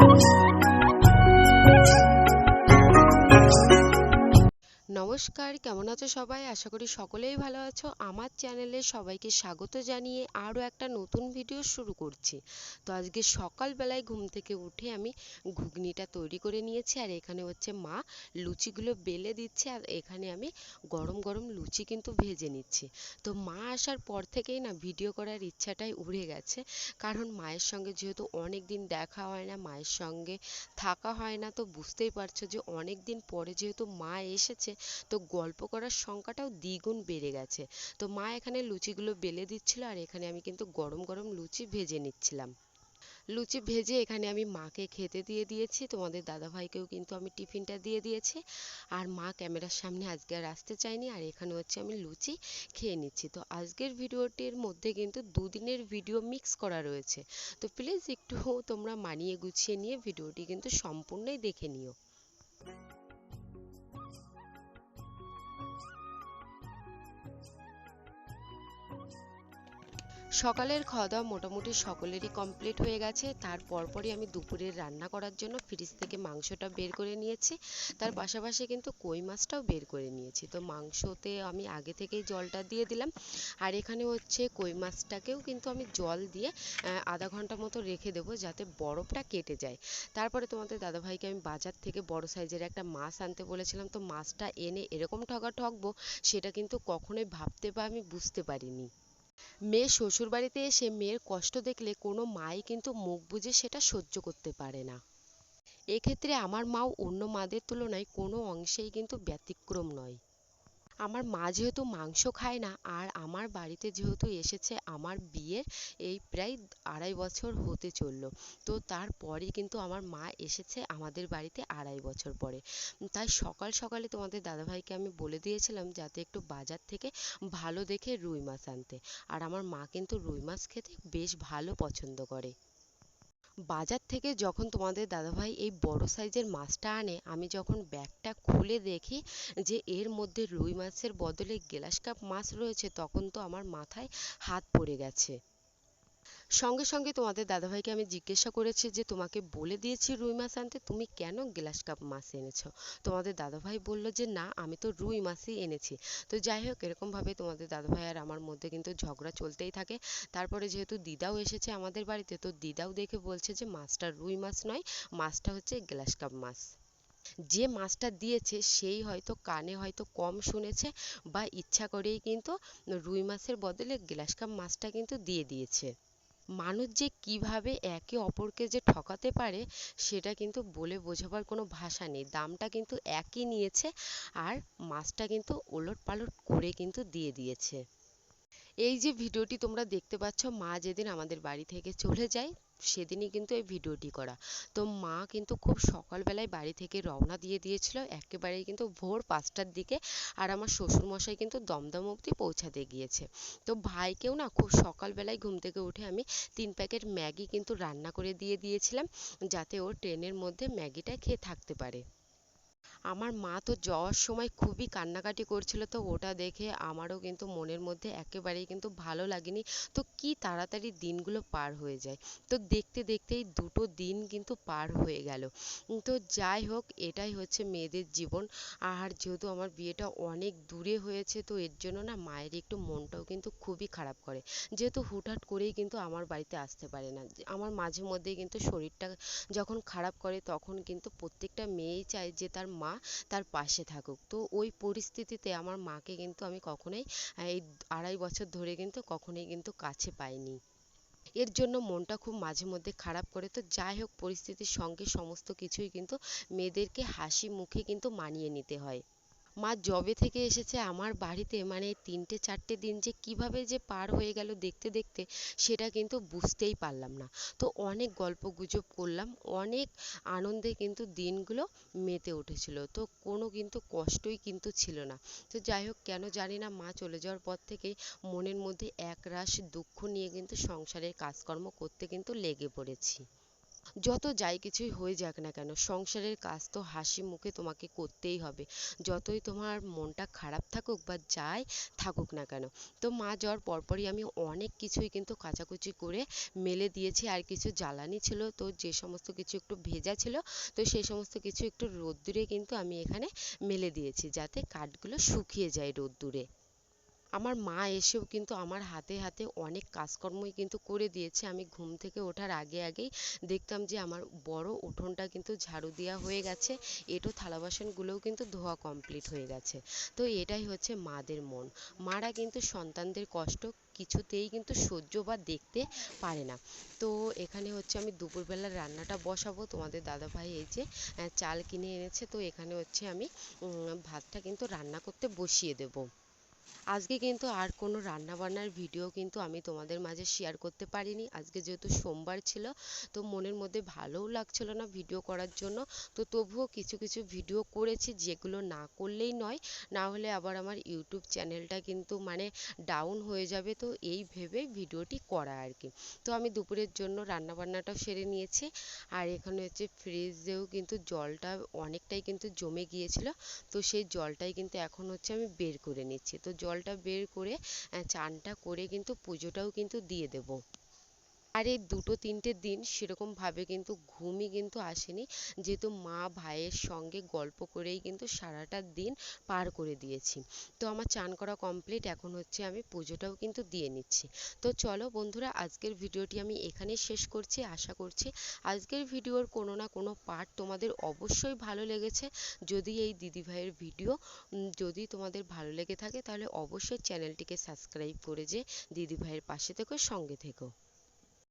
Thank you. নমস্কার, কেমন আছো সবাই? আশা করি সকলেই ভালো আছো। আমার চ্যানেলে সবাইকে স্বাগত জানিয়ে আরও একটা নতুন ভিডিও শুরু করছি। তো আজকে সকালবেলায় ঘুম থেকে উঠে আমি ঘুগনিটা তৈরি করে নিয়েছি আর এখানে হচ্ছে মা লুচিগুলো বেলে দিচ্ছে আর এখানে আমি গরম গরম লুচি কিন্তু ভেজে নিচ্ছি। তো মা আসার পর থেকেই না ভিডিও করার ইচ্ছাটাই উড়ে গেছে। কারণ মায়ের সঙ্গে যেহেতু অনেক দিন দেখা হয় না, মায়ের সঙ্গে থাকা হয় না, তো বুঝতেই পারছ যে অনেক দিন পরে যেহেতু মা এসেছে তো গল্প করার সংখ্যাটাও দ্বিগুণ বেড়ে গেছে। তো মা এখানে লুচিগুলো বেলে দিচ্ছিল আর এখানে আমি কিন্তু গরম গরম লুচি ভেজে নিচ্ছিলাম। লুচি ভেজে এখানে আমি মাকে খেতে দিয়ে দিয়েছি, তোমাদের দাদাভাইকেও কিন্তু আমি টিফিনটা দিয়ে দিয়েছি। আর মা ক্যামেরার সামনে আজকে আর আসতে চায়নি আর এখানে হচ্ছে আমি লুচি খেয়ে নিচ্ছি। তো আজকের ভিডিওটির মধ্যে কিন্তু দুদিনের ভিডিও মিক্স করা রয়েছে। তো প্লিজ একটু তোমরা মানিয়ে গুছিয়ে নিয়ে ভিডিওটি কিন্তু সম্পূর্ণই দেখে নিও। সকালের খাওয়া দাওয়া মোটামুটি সকলেরই কমপ্লিট হয়ে গেছে। তার পরপরই আমি দুপুরের রান্না করার জন্য ফ্রিজ থেকে মাংসটা বের করে নিয়েছি। তার পাশাপাশি কিন্তু কই মাছটাও বের করে নিয়েছি। তো মাংসতে আমি আগে থেকেই জলটা দিয়ে দিলাম। আর এখানে হচ্ছে কই মাছটাকেও কিন্তু আমি জল দিয়ে আধা ঘণ্টা মতো রেখে দেবো যাতে বরফটা কেটে যায়। তারপরে তোমাদের দাদাভাইকে আমি বাজার থেকে বড় সাইজের একটা মাছ আনতে বলেছিলাম। তো মাছটা এনে এরকম ঠগা ঠকবো সেটা কিন্তু কখনোই ভাবতে বা আমি বুঝতে পারিনি। মেয়ে শ্বশুরবাড়িতে এসে মেয়ের কষ্ট দেখলে কোনো মাই কিন্তু মুখ বুজে সেটা সহ্য করতে পারে না। এক্ষেত্রে আমার মাও অন্য মাদের তুলনায় কোনো অংশেই কিন্তু ব্যতিক্রম নয়। আমার মা যেহেতু মাংস খায় না, আর আমার বাড়িতে যেহেতু এসেছে, আমার বিয়ের এই প্রায় আড়াই বছর হতে চলল। তো তারপরে কিন্তু আমার মা এসেছে আমাদের বাড়িতে আড়াই বছর পরে। তাই সকাল সকালে তোমাদের দাদাভাইকে আমি বলে দিয়েছিলাম যাতে একটু বাজার থেকে ভালো দেখে রুই মাছ আনতে। আর আমার মা কিন্তু রুই মাছ খেতে বেশ ভালো পছন্দ করে। বাজার থেকে যখন তোমাদের দাদাভাই এই বড় সাইজের মাছটা আনে, আমি যখন ব্যাগটা খুলে দেখি যে এর মধ্যে রুই মাছের বদলে গ্লাস কাপ মাছ রয়েছে, তখন তো আমার মাথায় হাত পড়ে গেছে। সঙ্গে সঙ্গে তোমাদের দাদাভাইকে আমি জিজ্ঞাসা করেছি যে, তোমাকে বলে দিয়েছি রুই মাছ আনতে, তুমি কেন গ্লাস কাপ মাছ এনেছো? তোমাদের দাদাভাই বলল যে, না, আমি তো রুই মাছই এনেছি। তো যাই হোক, এরকমভাবে তোমাদের দাদাভাই আর আমার মধ্যে কিন্তু ঝগড়া চলতেই থাকে। তারপরে যেহেতু দিদাও এসেছে আমাদের বাড়িতে, তো দিদাও দেখে বলছে যে, মাছটা রুই মাছ নয়, মাছটা হচ্ছে গ্লাস কাপ মাছ। যে মাছটা দিয়েছে, সেই হয়তো কানে হয়তো কম শুনেছে বা ইচ্ছা করেই কিন্তু রুই মাছের বদলে গ্লাস কাপ মাছটা কিন্তু দিয়ে দিয়েছে। মানুষ যে কীভাবে একে অপরকে যে ঠকাতে পারে, সেটা কিন্তু বলে বোঝাবার কোনো ভাষা নেই। দামটা কিন্তু একই নিয়েছে আর মাছটা কিন্তু ওলট পালট করে কিন্তু দিয়ে দিয়েছে। এই যে ভিডিওটি তোমরা দেখতে পাচ্ছ, মা যেদিন আমাদের বাড়ি থেকে চলে যায় সেদিনই কিন্তু এই ভিডিওটি করা। তো মা কিন্তু খুব সকালবেলায় বাড়ি থেকে রওনা দিয়ে দিয়েছিল, একেবারেই কিন্তু ভোর পাঁচটার দিকে আর আমার শ্বশুরমশাই কিন্তু দমদম অবধি পৌঁছাতে গিয়েছে। তো ভাইকেও না খুব সকালবেলায় ঘুম থেকে উঠে আমি তিন প্যাকেট ম্যাগি কিন্তু রান্না করে দিয়ে দিয়েছিলাম, যাতে ও ট্রেনের মধ্যে ম্যাগিটা খেয়ে থাকতে পারে। আমার মা তো যাওয়ার সময় খুবই কান্নাকাটি করছিল, তো ওটা দেখে আমারও কিন্তু মনের মধ্যে একেবারেই কিন্তু ভালো লাগেনি। তো কি তাড়াতাড়ি দিনগুলো পার হয়ে যায়? তো দেখতে দেখতেই দুটো দিন কিন্তু পার হয়ে গেল। তো যাই হোক, এটাই হচ্ছে মেয়েদের জীবন। আর যেহেতু আমার বিয়েটা অনেক দূরে হয়েছে, তো এর জন্য না মায়ের একটু মনটাও কিন্তু খুবই খারাপ করে। যেহেতু হুটহাট করেই কিন্তু আমার বাড়িতে আসতে পারে না। আমার মাঝে মধ্যেই কিন্তু শরীরটা যখন খারাপ করে, তখন কিন্তু প্রত্যেকটা মেয়েই চায় যে তার মা তার পাশে থাকুক। তো ওই পরিস্থিতিতে আমার মাকে কিন্তু আমি কখনোই এই আড়াই বছর ধরে কিন্তু কখনোই কিন্তু কাছে পাইনি। এর জন্য মনটা খুব মাঝে মধ্যে খারাপ করে। তো যাই হোক, পরিস্থিতির সঙ্গে সমস্ত কিছুই কিন্তু মেয়েদেরকে হাসি মুখে কিন্তু মানিয়ে নিতে হয়। মা যবে থেকে এসেছে আমার বাড়িতে মানে তিনটে চারটে দিন যে কীভাবে যে পার হয়ে গেল দেখতে দেখতে সেটা কিন্তু বুঝতেই পারলাম না। তো অনেক গল্প গুজব করলাম, অনেক আনন্দে কিন্তু দিনগুলো মেতে উঠেছিল। তো কোনো কিন্তু কষ্টই কিন্তু ছিল না। তো যাই হোক, কেন জানি না মা চলে যাওয়ার পর থেকেই মনের মধ্যে একরাশ দুঃখ নিয়ে কিন্তু সংসারের কাজকর্ম করতে কিন্তু লেগে পড়েছি। যত যাই কিছুই হয়ে যাক না কেন, সংসারের কাজ তো হাসি মুখে তোমাকে করতেই হবে। যতই তোমার মনটা খারাপ থাকুক বা যাই থাকুক না কেন, তো মা যাওয়ার পরপরই আমি অনেক কিছুই কিন্তু কাচাকুচি করে মেলে দিয়েছি আর কিছু জ্বালানি ছিল, তো যে সমস্ত কিছু একটু ভেজা ছিল, তো সেই সমস্ত কিছু একটু রোদ্দুরে কিন্তু আমি এখানে মেলে দিয়েছি যাতে কাঠগুলো শুকিয়ে যায় রোদ্দুরে। আমার মা এসেও কিন্তু আমার হাতে হাতে অনেক কাজকর্মই কিন্তু করে দিয়েছে। আমি ঘুম থেকে ওঠার আগে, আগেই দেখতাম যে আমার বড় উঠোনটা কিন্তু ঝাড়ু দেওয়া হয়ে গেছে। এঁটো থালা বাসনগুলোও কিন্তু ধোয়া কমপ্লিট হয়ে গেছে। তো এটাই হচ্ছে মাদের মন। মারা কিন্তু সন্তানদের কষ্ট কিছুতেই কিন্তু সহ্য বা দেখতে পারে না। তো এখানে হচ্ছে আমি দুপুরবেলার রান্নাটা বসাবো। তোমাদের দাদাভাই এই যে চাল কিনে এনেছে। তো এখানে হচ্ছে আমি ভাতটা কিন্তু রান্না করতে বসিয়ে দেবো। আজকে কিন্তু আর কোনো রান্না বান্নার ভিডিও কিন্তু আমি তোমাদের মাঝে শেয়ার করতে পারিনি। আজকে যেহেতু সোমবার ছিল, তো মনের মধ্যে ভালোও লাগছিল না ভিডিও করার জন্য। তো তবুও কিছু কিছু ভিডিও করেছি, যেগুলো না করলেই নয়। না হলে আবার আমার ইউটিউব চ্যানেলটা কিন্তু মানে ডাউন হয়ে যাবে। তো এই ভেবে ভিডিওটি করা আর কি। তো আমি দুপুরের জন্য রান্না বান্নাটাও সেরে নিয়েছি। আর এখানে হচ্ছে ফ্রিজেও কিন্তু জলটা অনেকটাই কিন্তু জমে গিয়েছিল। তো সেই জলটাই কিন্তু এখন হচ্ছে আমি বের করে নিচ্ছি। তো জলটা বের করে চানটা করে কিন্তু পুজোটাও কিন্তু দিয়ে দেবো। আর এই দুটো তিনটে দিন সেরকমভাবে কিন্তু ঘুমই কিন্তু আসেনি। যেহেতু মা ভাইয়ের সঙ্গে গল্প করেই কিন্তু সারাটা দিন পার করে দিয়েছি। তো আমার চান করা কমপ্লিট এখন হচ্ছে আমি পুজোটাও কিন্তু দিয়ে নিচ্ছি। তো চলো বন্ধুরা, আজকের ভিডিওটি আমি এখানেই শেষ করছি। আশা করছি আজকের ভিডিওর কোনো না কোনো পার্ট তোমাদের অবশ্যই ভালো লেগেছে। যদি এই দিদিভাইয়ের ভিডিও যদি তোমাদের ভালো লেগে থাকে, তাহলে অবশ্যই চ্যানেলটিকে সাবস্ক্রাইব করে যে দিদিভাইয়ের পাশে থেকো, সঙ্গে থেকো।